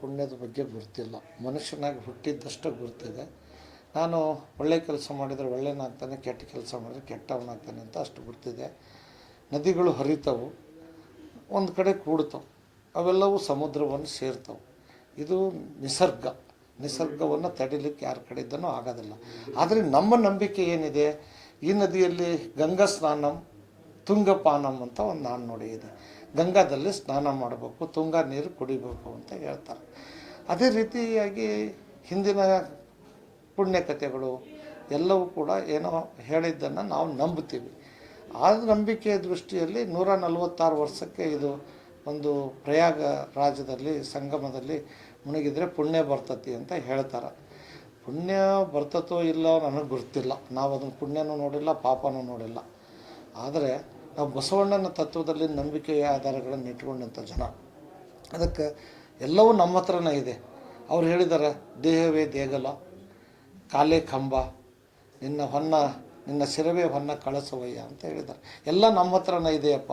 ಪುಣ್ಯದ ಬಗ್ಗೆ ಗುರುತಿಲ್ಲ ಮನುಷ್ಯನಾಗಿ ಹುಟ್ಟಿದ್ದಷ್ಟು ಗುರುತಿದೆ. ನಾನು ಒಳ್ಳೆ ಕೆಲಸ ಮಾಡಿದರೆ ಒಳ್ಳೆಯನಾಗ್ತಾನೆ ಕೆಟ್ಟ ಕೆಲಸ ಮಾಡಿದರೆ ಕೆಟ್ಟವನಾಗ್ತಾನೆ ಅಂತ ಅಷ್ಟು ಗುರುತಿದೆ. ನದಿಗಳು ಹರಿತವು. ಒಂದು ಕಡೆ ಕೂಡ್ತವೆ. ಅವೆಲ್ಲವೂ ಸಮುದ್ರವನ್ನು ಸೇರ್ತವೆ. ಇದು ನಿಸರ್ಗ. ನಿಸರ್ಗವನ್ನು ತಡಿಲಿಕ್ಕೆ ಯಾರ ಕಡೆಯಿಂದನೂ ಆಗೋದಿಲ್ಲ. ಆದರೆ ನಮ್ಮ ನಂಬಿಕೆ ಏನಿದೆ? ಈ ನದಿಯಲ್ಲಿ ಗಂಗಾ ಸ್ನಾನಂ, ತುಂಗಪಾನಂ ಅಂತ ಒಂದು ನಾಣ್ಣುಡಿ ಇದೆ. ಗಂಗಾದಲ್ಲಿ ಸ್ನಾನ ಮಾಡಬೇಕು, ತುಂಗಾ ನೀರು ಕುಡಿಬೇಕು ಅಂತ ಹೇಳ್ತಾರೆ. ಅದೇ ರೀತಿಯಾಗಿ ಹಿಂದಿನ ಪುಣ್ಯಕಥೆಗಳು ಎಲ್ಲವೂ ಕೂಡ ಏನೋ ಹೇಳಿದ್ದನ್ನು ನಾವು ನಂಬ್ತೀವಿ ಆ ನಂಬಿಕೆಯ ದೃಷ್ಟಿಯಲ್ಲಿ ನೂರ ನಲವತ್ತಾರು ವರ್ಷಕ್ಕೆ ಇದು ಒಂದು ಪ್ರಯಾಗ ರಾಜ್ಯದಲ್ಲಿ, ಸಂಗಮದಲ್ಲಿ ಮುಣಗಿದರೆ ಪುಣ್ಯ ಬರ್ತತಿ ಅಂತ ಹೇಳ್ತಾರೆ. ಪುಣ್ಯ ಬರ್ತತೋ ಇಲ್ಲೋ ನನಗೆ ಗೊತ್ತಿಲ್ಲ. ನಾವು ಅದನ್ನು ಪುಣ್ಯನೂ ನೋಡಿಲ್ಲ, ಪಾಪನೂ ನೋಡಿಲ್ಲ. ಆದರೆ ನಾವು ಬಸವಣ್ಣನ ತತ್ವದಲ್ಲಿ ನಂಬಿಕೆಯ ಆಧಾರಗಳನ್ನು ಇಟ್ಕೊಂಡಂಥ ಜನ. ಅದಕ್ಕೆ ಎಲ್ಲವೂ ನಮ್ಮ ಹತ್ರನೇ ಇದೆ. ಅವ್ರು ಹೇಳಿದ್ದಾರೆ ದೇಹವೇ ದೇಗಲ, ಕಾಲೇ ಕಂಬ, ನಿನ್ನ ಹೊನ್ನ, ನಿನ್ನ ಸಿರವೇ ಹೊನ್ನ ಕಳಸವಯ್ಯ ಅಂತ ಹೇಳಿದ್ದಾರೆ ಎಲ್ಲ ನಮ್ಮ ಹತ್ರನೇ ಇದೆಯಪ್ಪ.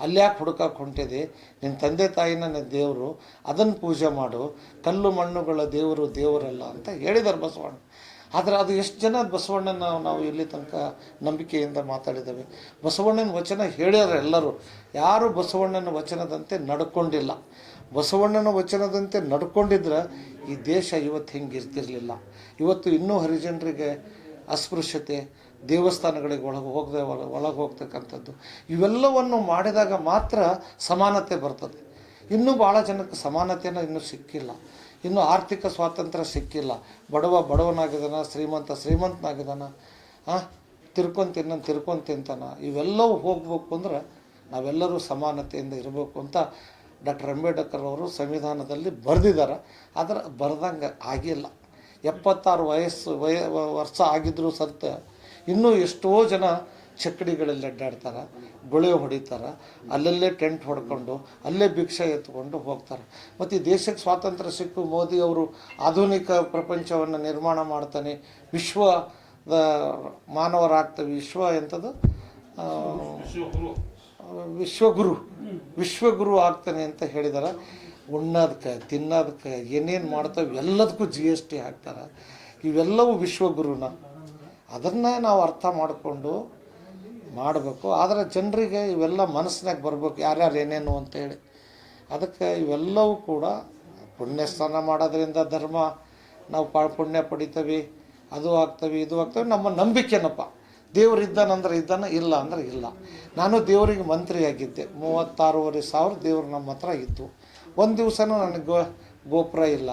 ಅಲ್ಯಾಕೆ ಹುಡುಕಕ್ಕೆ ಹೊಂಟಿದೆ ನಿನ್ನ ತಂದೆ ತಾಯಿನ ದೇವರು, ಅದನ್ನು ಪೂಜೆ ಮಾಡು. ಕಲ್ಲು ಮಣ್ಣುಗಳ ದೇವರು ದೇವರಲ್ಲ ಅಂತ ಹೇಳಿದ್ದಾರೆ ಬಸವಣ್ಣ. ಆದರೆ ಅದು ಎಷ್ಟು ಜನ ಬಸವಣ್ಣನ ನಾವು ಇಲ್ಲಿ ತನಕ ನಂಬಿಕೆಯಿಂದ ಮಾತಾಡಿದ್ದೇವೆ. ಬಸವಣ್ಣನ ವಚನ ಹೇಳ್ಯಾರ ಎಲ್ಲರೂ. ಯಾರು ಬಸವಣ್ಣನ ವಚನದಂತೆ ನಡ್ಕೊಂಡಿಲ್ಲ. ಬಸವಣ್ಣನ ವಚನದಂತೆ ನಡ್ಕೊಂಡಿದ್ರೆ ಈ ದೇಶ ಇವತ್ತು ಹಿಂಗೆ ಇರ್ತಿರಲಿಲ್ಲ. ಇವತ್ತು ಇನ್ನೂ ಹರಿಜನರಿಗೆ ಅಸ್ಪೃಶ್ಯತೆ, ದೇವಸ್ಥಾನಗಳಿಗೆ ಒಳಗೆ ಹೋಗದೆ, ಒಳಗೆ ಹೋಗ್ತಕ್ಕಂಥದ್ದು, ಇವೆಲ್ಲವನ್ನು ಮಾಡಿದಾಗ ಮಾತ್ರ ಸಮಾನತೆ ಬರ್ತದೆ. ಇನ್ನೂ ಭಾಳ ಜನಕ್ಕೆ ಸಮಾನತೆಯನ್ನು ಇನ್ನೂ ಸಿಕ್ಕಿಲ್ಲ. ಇನ್ನೂ ಆರ್ಥಿಕ ಸ್ವಾತಂತ್ರ್ಯ ಸಿಕ್ಕಿಲ್ಲ. ಬಡವ ಬಡವನಾಗಿದ್ದಾನ, ಶ್ರೀಮಂತ ಶ್ರೀಮಂತನಾಗಿದ್ದಾನ ಹಾಂ ತಿರ್ಕೊಂತ ತಿನ್ನ ತಿರ್ಕೊಂಡು ತಿಂತಾನ. ಇವೆಲ್ಲವೂ ಹೋಗ್ಬೇಕು ಅಂದ್ರೆ ನಾವೆಲ್ಲರೂ ಸಮಾನತೆಯಿಂದ ಇರಬೇಕು ಅಂತ ಡಾಕ್ಟರ್ ಅಂಬೇಡ್ಕರ್ ಅವರು ಸಂವಿಧಾನದಲ್ಲಿ ಬರೆದಿದ್ದಾರೆ. ಆದರೆ ಬರೆದಂಗೆ ಆಗಿಲ್ಲ. ಎಪ್ಪತ್ತಾರು ವಯಸ್ಸು, ವಯ, ವರ್ಷ ಆಗಿದ್ದರೂ ಸತ್ತ ಇನ್ನೂ ಎಷ್ಟೋ ಜನ ಚಕ್ಕಡಿಗಳಲ್ಲಿ ಅಡ್ಡಾಡ್ತಾರೆ ಗುಳೆ ಹೊಡಿತಾರೆ, ಅಲ್ಲಲ್ಲೇ ಟೆಂಟ್ ಹೊಡ್ಕೊಂಡು, ಅಲ್ಲೇ ಭಿಕ್ಷೆ ಎತ್ಕೊಂಡು ಹೋಗ್ತಾರೆ. ಮತ್ತು ಈ ದೇಶಕ್ಕೆ ಸ್ವಾತಂತ್ರ್ಯ ಸಿಕ್ಕು ಮೋದಿ ಅವರು ಆಧುನಿಕ ಪ್ರಪಂಚವನ್ನು ನಿರ್ಮಾಣ ಮಾಡ್ತಾನೆ, ವಿಶ್ವ ಮಾನವರಾಗ್ತವೆ, ವಿಶ್ವ ಎಂಥದ್ದು? ವಿಶ್ವಗುರು ವಿಶ್ವಗುರು ಆಗ್ತಾನೆ ಅಂತ ಹೇಳಿದಾರೆ. ಉಣ್ಣೋದಕ್ಕೆ ತಿನ್ನೋದಕ್ಕೆ ಏನೇನು ಮಾಡ್ತಾವೆ, ಎಲ್ಲದಕ್ಕೂ ಜಿ ಎಸ್ ಟಿ ಹಾಕ್ತಾರೆ. ಇವೆಲ್ಲವೂ ವಿಶ್ವಗುರುನ. ಅದನ್ನೇ ನಾವು ಅರ್ಥ ಮಾಡಿಕೊಂಡು ಮಾಡಬೇಕು. ಆದರೆ ಜನರಿಗೆ ಇವೆಲ್ಲ ಮನಸ್ಸಿನಾಗ ಬರಬೇಕು, ಯಾರ್ಯಾರು ಏನೇನು ಅಂತೇಳಿ ಅದಕ್ಕೆ ಇವೆಲ್ಲವೂ ಕೂಡ ಪುಣ್ಯ ಸ್ನಾನ ಮಾಡೋದ್ರಿಂದ ಧರ್ಮ, ನಾವು ಪಾ ಪುಣ್ಯ ಪಡಿತೀವಿ, ಅದು ಆಗ್ತವೆ, ಇದು ಆಗ್ತವೆ. ನಮ್ಮ ನಂಬಿಕೆನಪ್ಪ ದೇವ್ರು ಇದ್ದಾನಂದ್ರೆ ಇದ್ದಾನ, ಇಲ್ಲ ಅಂದ್ರೆ ಇಲ್ಲ. ನಾನು ದೇವರಿಗೆ ಮಂತ್ರಿಯಾಗಿದ್ದೆ. ಮೂವತ್ತಾರೂವರೆ ಸಾವಿರ ದೇವ್ರು ನಮ್ಮ ಹತ್ರ ಇತ್ತು ಒಂದು ದಿವಸನೂ ನನಗೆ ಗೋಪುರ ಇಲ್ಲ.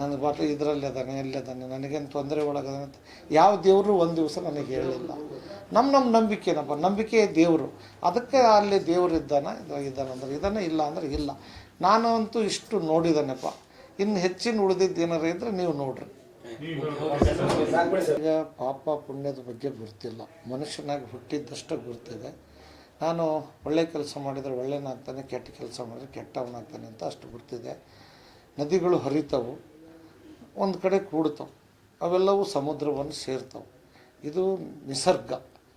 ನನ್ನ ಬಾಟ್ಲು ಇದರಲ್ಲಿ ಅದಾನೆ ಅದಾನೆ, ನನಗೇನು ತೊಂದರೆ ಒಳಗದಾನೆ ಯಾವ ದೇವರು ಒಂದು ದಿವಸ ನನಗೆ ಹೇಳಿಲ್ಲ. ನಮ್ಮ ನಮ್ಮ ನಂಬಿಕೆನಪ್ಪ ನಂಬಿಕೆ ದೇವರು. ಅದಕ್ಕೆ ಅಲ್ಲಿ ದೇವರು ಇದ್ದಾನ ಇದ್ದಾನಂದ್ರೆ ಇದ್ದಾನೆ ಇಲ್ಲ ಅಂದ್ರೆ ಇಲ್ಲ. ನಾನು ಅಂತೂ ಇಷ್ಟು ನೋಡಿದ್ದಾನೆಪ್ಪ ಇನ್ನು ಹೆಚ್ಚಿನ ಉಳಿದಿದ್ದು ಏನಾರು ಇದ್ದರೆ ನೀವು ನೋಡ್ರಿ. ಈಗ ಪಾಪ ಪುಣ್ಯದ ಬಗ್ಗೆ ಗೊತ್ತಿಲ್ಲ. ಮನುಷ್ಯನಾಗಿ ಹುಟ್ಟಿದ್ದಷ್ಟು ಗುರ್ತಿದೆ ನಾನು ಒಳ್ಳೆ ಕೆಲಸ ಮಾಡಿದರೆ ಒಳ್ಳೆಯನಾಗ್ತಾನೆ ಕೆಟ್ಟ ಕೆಲಸ ಮಾಡಿದರೆ ಕೆಟ್ಟವನಾಗ್ತಾನೆ ಅಂತ ಅಷ್ಟು ಗುರ್ತಿದೆ ನದಿಗಳು ಹರಿತವು. ಒಂದು ಕಡೆ ಕೂಡ್ತವೆ. ಅವೆಲ್ಲವೂ ಸಮುದ್ರವನ್ನು ಸೇರ್ತವೆ. ಇದು ನಿಸರ್ಗ.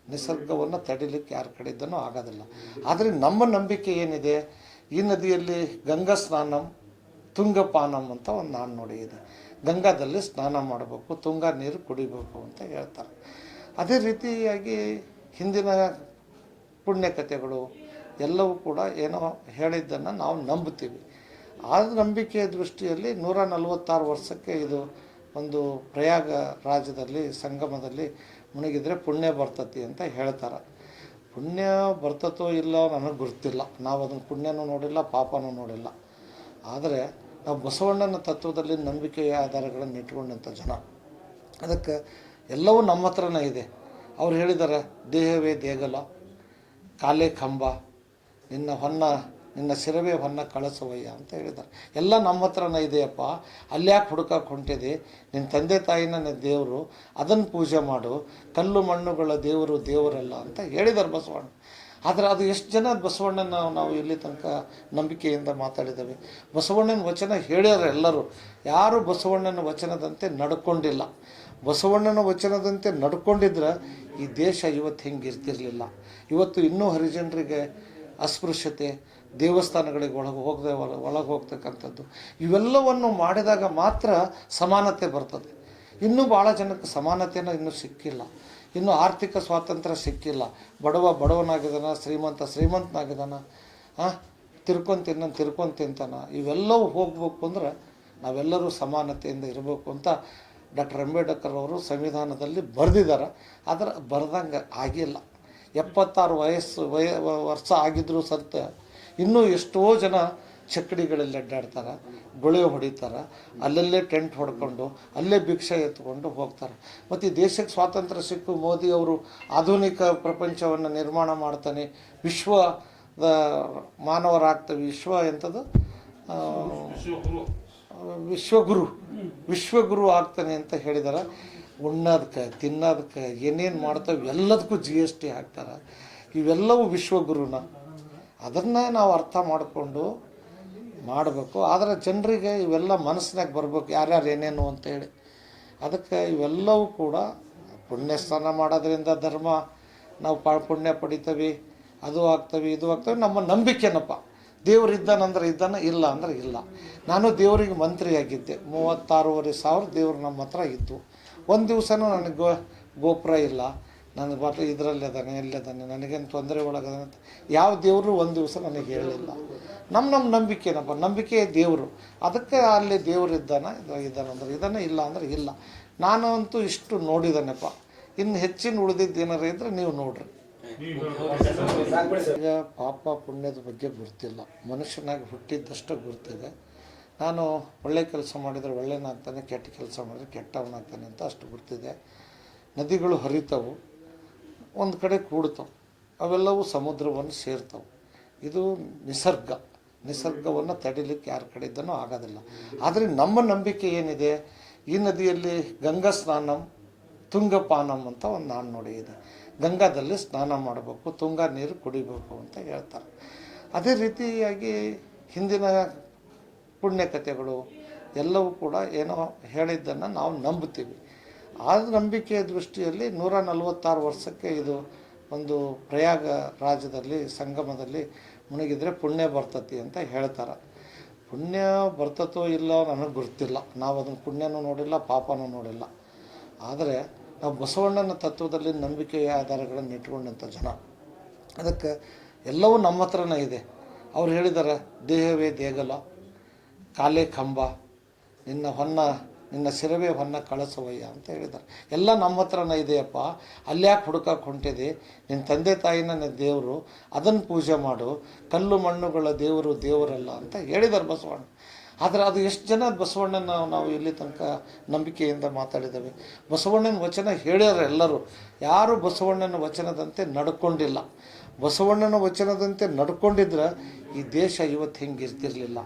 ನಿಸರ್ಗವನ್ನು ತಡಿಲಿಕ್ಕೆ ಯಾರ ಕಡೆಯಿಂದನೂ ಆಗೋದಿಲ್ಲ. ಆದರೆ ನಮ್ಮ ನಂಬಿಕೆ ಏನಿದೆ? ಈ ನದಿಯಲ್ಲಿ ಗಂಗಾ ಸ್ನಾನಂ, ತುಂಗಪಾನಂ ಅಂತ ಒಂದು ನಾನು ಇದೆ. ಗಂಗಾದಲ್ಲಿ ಸ್ನಾನ ಮಾಡಬೇಕು, ತುಂಗಾ ನೀರು ಕುಡಿಬೇಕು ಅಂತ ಹೇಳ್ತಾರೆ. ಅದೇ ರೀತಿಯಾಗಿ ಹಿಂದಿನ ಪುಣ್ಯಕಥೆಗಳು ಎಲ್ಲವೂ ಕೂಡ ಏನೋ ಹೇಳಿದ್ದನ್ನು ನಾವು ನಂಬ್ತೀವಿ ಆ ನಂಬಿಕೆಯ ದೃಷ್ಟಿಯಲ್ಲಿ ನೂರ ನಲವತ್ತಾರು ವರ್ಷಕ್ಕೆ ಇದು ಒಂದು ಪ್ರಯಾಗ ರಾಜ್ಯದಲ್ಲಿ, ಸಂಗಮದಲ್ಲಿ ಮುಣಗಿದರೆ ಪುಣ್ಯ ಬರ್ತತಿ ಅಂತ ಹೇಳ್ತಾರೆ. ಪುಣ್ಯ ಬರ್ತತೋ ಇಲ್ಲೋ ನನಗೆ ಗೊತ್ತಿಲ್ಲ. ನಾವು ಅದನ್ನು ಪುಣ್ಯನೂ ನೋಡಿಲ್ಲ, ಪಾಪನೂ ನೋಡಿಲ್ಲ. ಆದರೆ ನಾವು ಬಸವಣ್ಣನ ತತ್ವದಲ್ಲಿ ನಂಬಿಕೆಯ ಆಧಾರಗಳನ್ನು ಇಟ್ಕೊಂಡಂಥ ಜನ. ಅದಕ್ಕೆ ಎಲ್ಲವೂ ನಮ್ಮ ಹತ್ರನೇ ಇದೆ. ಅವ್ರು ಹೇಳಿದ್ದಾರೆ ದೇಹವೇ ದೇಗಲ, ಕಾಲೇ ಕಂಬ, ನಿನ್ನ ಹೊನ್ನ ನಿನ್ನ ಸಿರವೇ ಹೊನ್ನ ಕಳಸವಯ್ಯ ಅಂತ ಹೇಳಿದ್ದಾರೆ. ಎಲ್ಲ ನಮ್ಮ ಹತ್ರನೇ ಇದೆಯಪ್ಪ. ಅಲ್ಯಾಕೆ ಹುಡುಕಕ್ಕೆ ಹೊಂಟಿದೆ ನಿನ್ನ ತಂದೆ ತಾಯಿನ ನಿನ್ನ ದೇವರು ಅದನ್ನು ಪೂಜೆ ಮಾಡು. ಕಲ್ಲು ಮಣ್ಣುಗಳ ದೇವರು ದೇವರಲ್ಲ ಅಂತ ಹೇಳಿದ್ದಾರೆ ಬಸವಣ್ಣ. ಆದರೆ ಅದು ಎಷ್ಟು ಜನ ಬಸವಣ್ಣನ ನಾವು ಇಲ್ಲಿ ತನಕ ನಂಬಿಕೆಯಿಂದ ಮಾತಾಡಿದ್ದೇವೆ. ಬಸವಣ್ಣನ ವಚನ ಹೇಳಿದ್ರೆ ಎಲ್ಲರೂ. ಯಾರು ಬಸವಣ್ಣನ ವಚನದಂತೆ ನಡ್ಕೊಂಡಿಲ್ಲ. ಬಸವಣ್ಣನ ವಚನದಂತೆ ನಡ್ಕೊಂಡಿದ್ರೆ ಈ ದೇಶ ಇವತ್ತು ಹಿಂಗೆ ಇರ್ತಿರಲಿಲ್ಲ. ಇವತ್ತು ಇನ್ನೂ ಹರಿಜನರಿಗೆ ಅಸ್ಪೃಶ್ಯತೆ ದೇವಸ್ಥಾನಗಳಿಗೆ ಒಳಗೆ ಹೋಗದೆ ಒಳಗೆ ಹೋಗ್ತಕ್ಕಂಥದ್ದು. ಇವೆಲ್ಲವನ್ನು ಮಾಡಿದಾಗ ಮಾತ್ರ ಸಮಾನತೆ ಬರ್ತದೆ. ಇನ್ನೂ ಭಾಳ ಜನಕ್ಕೆ ಸಮಾನತೆಯನ್ನು ಇನ್ನೂ ಸಿಕ್ಕಿಲ್ಲ. ಇನ್ನೂ ಆರ್ಥಿಕ ಸ್ವಾತಂತ್ರ್ಯ ಸಿಕ್ಕಿಲ್ಲ. ಬಡವ ಬಡವನಾಗಿದ್ದಾನ, ಶ್ರೀಮಂತ ಶ್ರೀಮಂತನಾಗಿದ್ದಾನ ತಿರ್ಕೊಂಡ್ ತಿನ್ನ, ತಿರ್ಕೊಂಡು ತಿಂತಾನ, ಇವೆಲ್ಲವೂ ಹೋಗಬೇಕು ಅಂದ್ರೆ ನಾವೆಲ್ಲರೂ ಸಮಾನತೆಯಿಂದ ಇರಬೇಕು ಅಂತ ಡಾಕ್ಟರ್ ಅಂಬೇಡ್ಕರ್ ಅವರು ಸಂವಿಧಾನದಲ್ಲಿ ಬರೆದಿದ್ದಾರೆ. ಆದರೆ ಬರೆದಂಗೆ ಆಗಿಲ್ಲ. ಎಪ್ಪತ್ತಾರು ವಯಸ್ಸು, ವಯ, ವರ್ಷ ಆಗಿದ್ರೂ ಸತ್ಯ ಇನ್ನೂ ಎಷ್ಟೋ ಜನ ಚಕ್ಕಡಿಗಳಲ್ಲಿ ಅಡ್ಡಾಡ್ತಾರೆ ಗುಳೆ ಹೊಡಿತಾರೆ, ಅಲ್ಲಲ್ಲೇ ಟೆಂಟ್ ಹೊಡ್ಕೊಂಡು, ಅಲ್ಲೇ ಭಿಕ್ಷೆ ಎತ್ಕೊಂಡು ಹೋಗ್ತಾರೆ. ಮತ್ತು ಈ ದೇಶಕ್ಕೆ ಸ್ವಾತಂತ್ರ್ಯ ಸಿಕ್ಕು, ಮೋದಿ ಅವರು ಆಧುನಿಕ ಪ್ರಪಂಚವನ್ನು ನಿರ್ಮಾಣ ಮಾಡ್ತಾನೆ, ವಿಶ್ವ ಮಾನವರಾಗ್ತವೆ, ವಿಶ್ವ ಎಂಥದ್ದು? ವಿಶ್ವಗುರು ವಿಶ್ವಗುರು ಆಗ್ತಾನೆ ಅಂತ ಹೇಳಿದಾರೆ. ಉಣ್ಣೋದಕ್ಕೆ ತಿನ್ನೋದಕ್ಕೆ ಏನೇನು ಮಾಡ್ತಾವೆ, ಎಲ್ಲದಕ್ಕೂ ಜಿ ಎಸ್ ಟಿ ಹಾಕ್ತಾರೆ. ಇವೆಲ್ಲವೂ ವಿಶ್ವಗುರುನ. ಅದನ್ನು ನಾವು ಅರ್ಥ ಮಾಡಿಕೊಂಡು ಮಾಡಬೇಕು. ಆದರೆ ಜನರಿಗೆ ಇವೆಲ್ಲ ಮನಸ್ಸಿನಾಗ ಬರಬೇಕು, ಯಾರ್ಯಾರು ಏನೇನು ಅಂತೇಳಿ ಅದಕ್ಕೆ ಇವೆಲ್ಲವೂ ಕೂಡ ಪುಣ್ಯ ಸ್ನಾನ ಮಾಡೋದ್ರಿಂದ ಧರ್ಮ, ನಾವು ಪಾ ಪುಣ್ಯ ಪಡಿತೀವಿ, ಅದು ಆಗ್ತವೆ, ಇದು ಆಗ್ತವೆ, ನಮ್ಮ ನಂಬಿಕೆನಪ್ಪ. ದೇವ್ರು ಇದ್ದಾನಂದ್ರೆ ಇದ್ದಾನ, ಇಲ್ಲ ಅಂದ್ರೆ ಇಲ್ಲ. ನಾನು ದೇವರಿಗೆ ಮಂತ್ರಿಯಾಗಿದ್ದೆ. ಮೂವತ್ತಾರೂವರೆ ಸಾವಿರ ದೇವ್ರು ನಮ್ಮ ಹತ್ರ ಇತ್ತು ಒಂದು ದಿವಸನೂ ನನಗೆ ಗೋಪುರ ಇಲ್ಲ. ನನಗೆ ಬರ್ತ ಇದರಲ್ಲಿ ಅದಾನೆ ಎಲ್ಲಿದ್ದಾನೆ ನನಗೇನು ತೊಂದರೆ ಒಳಗದಾನೆ ಅಂತ ಯಾವ ದೇವರು ಒಂದು ದಿವಸ ನನಗೆ ಹೇಳಿಲ್ಲ. ನಮ್ಮ ನಮ್ಮ ನಂಬಿಕೆನಪ್ಪ ನಂಬಿಕೆ ದೇವರು. ಅದಕ್ಕೆ ಅಲ್ಲಿ ದೇವರು ಇದ್ದಾನೆ ಇದ್ದಾನೆ ಇದ್ದಾನಂದ್ರೆ ಇದನ್ನು ಇಲ್ಲ ಅಂದ್ರೆ ಇಲ್ಲ. ನಾನು ಅಂತೂ ಇಷ್ಟು ನೋಡಿದ್ದಾನೆಪ್ಪ ಇನ್ನು ಹೆಚ್ಚಿನ ಉಳಿದಿದ್ದು ಏನಾರು ಇದ್ದರೆ ನೀವು ನೋಡ್ರಿ. ಈಗ ಪಾಪ ಪುಣ್ಯದ ಬಗ್ಗೆ ಗೊತ್ತಿಲ್ಲ. ಮನುಷ್ಯನಾಗಿ ಹುಟ್ಟಿದ್ದಷ್ಟು ಗುರ್ತಿದೆ ನಾನು ಒಳ್ಳೆ ಕೆಲಸ ಮಾಡಿದರೆ ಒಳ್ಳೆಯನಾಗ್ತಾನೆ ಕೆಟ್ಟ ಕೆಲಸ ಮಾಡಿದರೆ ಕೆಟ್ಟವನಾಗ್ತಾನೆ ಅಂತ ಅಷ್ಟು ಗುರ್ತಿದೆ ನದಿಗಳು ಹರಿತಾವು. ಒಂದು ಕಡೆ ಕೂಡ್ತಾವೆ. ಅವೆಲ್ಲವೂ ಸಮುದ್ರವನ್ನು ಸೇರ್ತವೆ. ಇದು ನಿಸರ್ಗ. ನಿಸರ್ಗವನ್ನು ತಡಿಲಿಕ್ಕೆ ಯಾರ ಕಡೆಯಿಂದನೂ ಆಗೋದಿಲ್ಲ. ಆದರೆ ನಮ್ಮ ನಂಬಿಕೆ ಏನಿದೆ? ಈ ನದಿಯಲ್ಲಿ ಗಂಗಾ ಸ್ನಾನಂ, ತುಂಗಪಾನಂ ಅಂತ ಒಂದು ನಾಣ್ಣುಡಿ ಇದೆ. ಗಂಗಾದಲ್ಲಿ ಸ್ನಾನ ಮಾಡಬೇಕು, ತುಂಗಾ ನೀರು ಕುಡಿಬೇಕು ಅಂತ ಹೇಳ್ತಾರೆ. ಅದೇ ರೀತಿಯಾಗಿ ಹಿಂದಿನ ಪುಣ್ಯಕಥೆಗಳು ಎಲ್ಲವೂ ಕೂಡ ಏನೋ ಹೇಳಿದ್ದನ್ನು ನಾವು ನಂಬುತ್ತೀವಿ. ಆ ನಂಬಿಕೆಯ ದೃಷ್ಟಿಯಲ್ಲಿ ನೂರ ನಲವತ್ತಾರು ವರ್ಷಕ್ಕೆ ಇದು ಒಂದು ಪ್ರಯಾಗ ರಾಜ್ಯದಲ್ಲಿ, ಸಂಗಮದಲ್ಲಿ ಮುಳುಗಿದ್ರೆ ಪುಣ್ಯ ಬರ್ತತಿ ಅಂತ ಹೇಳ್ತಾರೆ. ಪುಣ್ಯ ಬರ್ತತೋ ಇಲ್ಲ ನನಗೆ ಗೊತ್ತಿಲ್ಲ. ನಾವು ಅದನ್ನು ಪುಣ್ಯನೂ ನೋಡಿಲ್ಲ, ಪಾಪನೂ ನೋಡಿಲ್ಲ. ಆದರೆ ನಾವು ಬಸವಣ್ಣನ ತತ್ವದಲ್ಲಿ ನಂಬಿಕೆಯ ಆಧಾರಗಳನ್ನು ಇಟ್ಕೊಂಡಂಥ ಜನ. ಅದಕ್ಕೆ ಎಲ್ಲವೂ ನಮ್ಮ ಹತ್ರನೇ ಇದೆ. ಅವ್ರು ಹೇಳಿದ್ದಾರೆ ದೇಹವೇ ದೇಗಲ, ಕಾಲೇ ಕಂಬ, ನಿನ್ನ ಹೊನ್ನ ನಿನ್ನ ಸಿರವೇ ಹೊನ್ನ ಕಳಸವಯ್ಯ ಅಂತ ಹೇಳಿದ್ದಾರೆ. ಎಲ್ಲ ನಮ್ಮ ಹತ್ರನೇ ಇದೆಯಪ್ಪ. ಅಲ್ಯಾಕೆ ಹುಡುಕಕ್ಕೆ ಹೊಂಟಿದೆ ನಿನ್ನ ತಂದೆ ತಾಯಿನ ನಿನ್ನ ದೇವರು ಅದನ್ನು ಪೂಜೆ ಮಾಡು. ಕಲ್ಲು ಮಣ್ಣುಗಳ ದೇವರು ದೇವರಲ್ಲ ಅಂತ ಹೇಳಿದ್ದಾರೆ ಬಸವಣ್ಣ. ಆದರೆ ಅದು ಎಷ್ಟು ಜನ ಬಸವಣ್ಣನ ನಾವು ಇಲ್ಲಿ ತನಕ ನಂಬಿಕೆಯಿಂದ ಮಾತಾಡಿದ್ದೇವೆ. ಬಸವಣ್ಣನ ವಚನ ಹೇಳ್ಯಾರ ಎಲ್ಲರೂ. ಯಾರೂ ಬಸವಣ್ಣನ ವಚನದಂತೆ ನಡ್ಕೊಂಡಿಲ್ಲ. ಬಸವಣ್ಣನ ವಚನದಂತೆ ನಡ್ಕೊಂಡಿದ್ರೆ ಈ ದೇಶ ಇವತ್ತು ಹಿಂಗೆ ಇರ್ತಿರಲಿಲ್ಲ.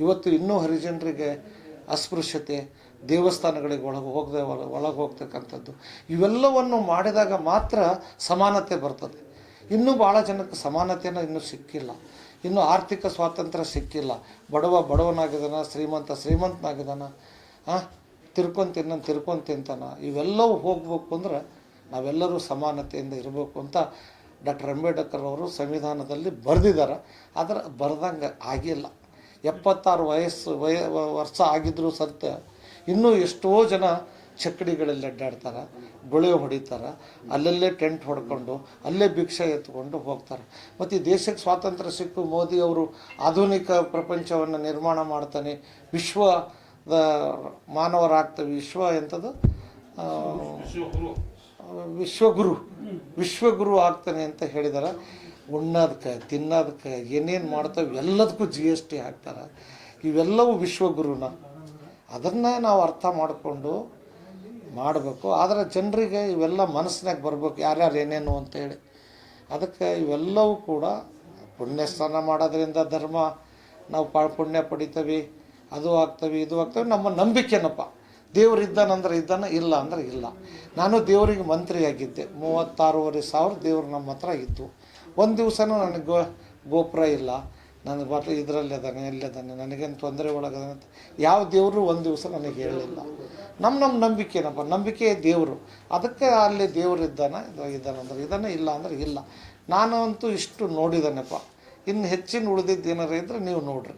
ಇವತ್ತು ಇನ್ನೂ ಹರಿಜನರಿಗೆ ಅಸ್ಪೃಶ್ಯತೆ ದೇವಸ್ಥಾನಗಳಿಗೆ ಒಳಗೆ ಹೋಗದೆ ಒಳಗೆ ಹೋಗ್ತಕ್ಕಂಥದ್ದು. ಇವೆಲ್ಲವನ್ನು ಮಾಡಿದಾಗ ಮಾತ್ರ ಸಮಾನತೆ ಬರ್ತದೆ. ಇನ್ನೂ ಭಾಳ ಜನಕ್ಕೆ ಸಮಾನತೆಯನ್ನು ಇನ್ನೂ ಸಿಕ್ಕಿಲ್ಲ. ಇನ್ನೂ ಆರ್ಥಿಕ ಸ್ವಾತಂತ್ರ್ಯ ಸಿಕ್ಕಿಲ್ಲ. ಬಡವ ಬಡವನಾಗಿದ್ದಾನ, ಶ್ರೀಮಂತ ಶ್ರೀಮಂತನಾಗಿದ್ದಾನ ಹಾಂ ತಿರ್ಕೊಂಡು ತಿನ್ನ ತಿರ್ಕೊಂಡು ತಿಂತಾನ. ಇವೆಲ್ಲವೂ ಹೋಗ್ಬೇಕು ಅಂದ್ರೆ ನಾವೆಲ್ಲರೂ ಸಮಾನತೆಯಿಂದ ಇರಬೇಕು ಅಂತ ಡಾಕ್ಟರ್ ಅಂಬೇಡ್ಕರ್ ಅವರು ಸಂವಿಧಾನದಲ್ಲಿ ಬರೆದಿದ್ದಾರೆ. ಆದರೆ ಬರೆದಂಗೆ ಆಗಿಲ್ಲ. ಎಪ್ಪತ್ತಾರು ವಯಸ್ಸು, ವಯ, ವರ್ಷ ಆಗಿದ್ದರೂ ಸತ್ಯ ಇನ್ನೂ ಎಷ್ಟೋ ಜನ ಚಕ್ಕಡಿಗಳಲ್ಲಿ ಅಡ್ಡಾಡ್ತಾರೆ ಗುಳೆ ಹೊಡಿತಾರೆ, ಅಲ್ಲಲ್ಲೇ ಟೆಂಟ್ ಹೊಡ್ಕೊಂಡು, ಅಲ್ಲೇ ಭಿಕ್ಷೆ ಎತ್ಕೊಂಡು ಹೋಗ್ತಾರೆ. ಮತ್ತು ಈ ದೇಶಕ್ಕೆ ಸ್ವಾತಂತ್ರ್ಯ ಸಿಕ್ಕು ಮೋದಿ ಅವರು ಆಧುನಿಕ ಪ್ರಪಂಚವನ್ನು ನಿರ್ಮಾಣ ಮಾಡ್ತಾನೆ, ವಿಶ್ವ ಮಾನವರಾಗ್ತವೆ, ವಿಶ್ವ ಎಂಥದ್ದು ವಿಶ್ವಗುರು ವಿಶ್ವಗುರು ಆಗ್ತಾನೆ ಅಂತ ಹೇಳಿದಾರೆ. ಉಣ್ಣೋದಕ್ಕೆ ತಿನ್ನೋದಕ್ಕೆ ಏನೇನು ಮಾಡ್ತಾವೆ ಎಲ್ಲದಕ್ಕೂ ಜಿ ಎಸ್ ಟಿ ಹಾಕ್ತಾರೆ. ಇವೆಲ್ಲವೂ ವಿಶ್ವಗುರುನ. ಅದನ್ನು ನಾವು ಅರ್ಥ ಮಾಡಿಕೊಂಡು ಮಾಡಬೇಕು. ಆದರೆ ಜನರಿಗೆ ಇವೆಲ್ಲ ಮನಸ್ಸಿನಾಗ ಬರಬೇಕು, ಯಾರ್ಯಾರು ಏನೇನು ಅಂತೇಳಿ ಅದಕ್ಕೆ ಇವೆಲ್ಲವೂ ಕೂಡ ಪುಣ್ಯ ಸ್ನಾನ ಮಾಡೋದ್ರಿಂದ ಧರ್ಮ, ನಾವು ಪಾ ಪುಣ್ಯ ಪಡಿತೀವಿ, ಅದು ಆಗ್ತವೆ, ಇದು ಆಗ್ತವೆ. ನಮ್ಮ ನಂಬಿಕೆನಪ್ಪ ದೇವ್ರು ಇದ್ದಾನಂದ್ರೆ ಇದ್ದಾನ, ಇಲ್ಲ ಅಂದ್ರೆ ಇಲ್ಲ. ನಾನು ದೇವರಿಗೆ ಮಂತ್ರಿಯಾಗಿದ್ದೆ. ಮೂವತ್ತಾರೂವರೆ ಸಾವಿರ ದೇವ್ರು ನಮ್ಮ ಹತ್ರ ಇತ್ತು ಒಂದು ದಿವಸನೂ ನನಗೆ ಗೋಪುರ ಇಲ್ಲ. ನನಗೆ ಬಟ್ ಇದರಲ್ಲಿ ಅದಾನೆ ಎಲ್ಲಿದ್ದಾನೆ ನನಗೇನು ತೊಂದರೆ ಒಳಗದಾನೆ ಯಾವ ದೇವರು ಒಂದು ದಿವಸ ನನಗೆ ಹೇಳಲಿಲ್ಲ ನಮ್ಮ ನಮ್ಮ ನಂಬಿಕೆನಪ್ಪ ನಂಬಿಕೆ ದೇವರು. ಅದಕ್ಕೆ ಅಲ್ಲಿ ದೇವರು ಇದ್ದಾನ ಇದ್ದಾನೆ ಅಂದ್ರೆ ಇದ್ದಾನೆ ಇಲ್ಲ ಅಂದ್ರೆ ಇಲ್ಲ. ನಾನು ಅಂತೂ ಇಷ್ಟು ನೋಡಿದ್ದಾನೆಪ್ಪ ಇನ್ನು ಹೆಚ್ಚಿನ ಉಳಿದಿದ್ದು ಏನಾರ ಇದ್ದರೆ ನೀವು ನೋಡ್ರಿ.